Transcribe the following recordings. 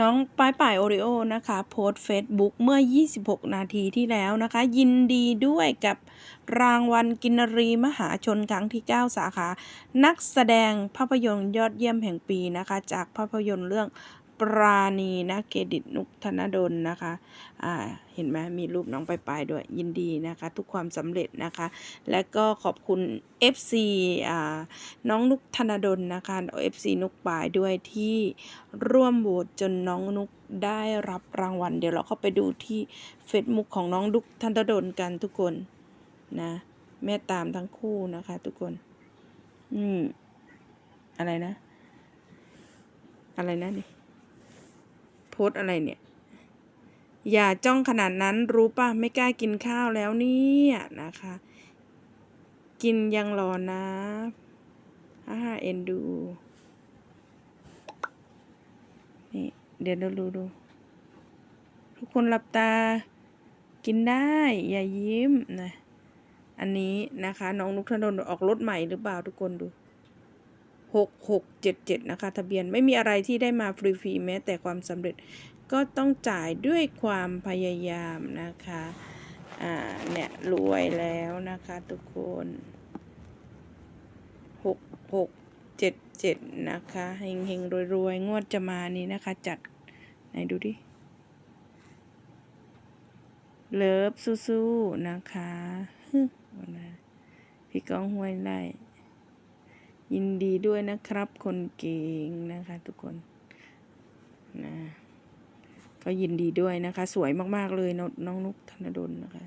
น้องป้ายป่ายโอริโอนะคะ โพสเฟซบุ๊กเมื่อ 26 นาทีที่แล้วนะคะ ยินดีด้วยกับรางวัลกินรีมหาชนครั้งที่ 9 สาขา นักแสดงภาพยนตร์ยอดเยี่ยมแห่งปีนะคะ จากภาพยนตร์เรื่อง ปราณีนะเกดิตนุกธนดลนะคะอ่าเห็นไหมมีรูปน้องไปายด้วยยินดีนะคะ ทุกความสำเร็จนะคะ และก็ขอบคุณ FC อ่าน้องนุกธนดลนะคะ FC นุกปายด้วยที่ร่วมโหวตจนน้องนุกได้รับรางวัล เดี๋ยวเราเข้าไปดูที่เฟซบุ๊กของน้องนุกธนดลกันทุกคนนะแม่ตามทั้งคู่นะคะ ทุกคน อืม อะไรนะ อะไรนะนี่ โพสอะไรเนี่ย อย่าจ้องขนาดนั้นรู้ป่ะ ไม่กล้ากินข้าวแล้วเนี่ยนะคะ กินยังรอนะอ่าเอ็นดู นี่ เดี๋ยวเราดูดู ทุกคนหลับตา กินได้ อย่ายิ้มนะ อันนี้นะคะ น้องนุกธนดลออกรถใหม่หรือเปล่าทุกคนดู หกหกเจ็ดเจ็ดนะคะ ทะเบียนไม่มีอะไรที่ได้มาฟรีๆแม้แต่ความสำเร็จก็ต้องจ่ายด้วยความพยายามนะคะ อ่า เนี่ย รวยแล้วนะคะทุกคนหกหกเจ็ดเจ็ดนะคะเฮงเฮงรวยรวยๆงวดจะมานี้นะคะ จัด ไหนดูดิ เลิฟสู้ๆนะคะเอานะพี่ก้องห้วยไล่ ยินดีด้วยนะครับ คนเก่งนะคะทุกคนนะก็ยินดีด้วยนะคะ สวยมาก ๆ เลยน้องนุกธนดลนะคะ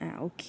อ่าโอเค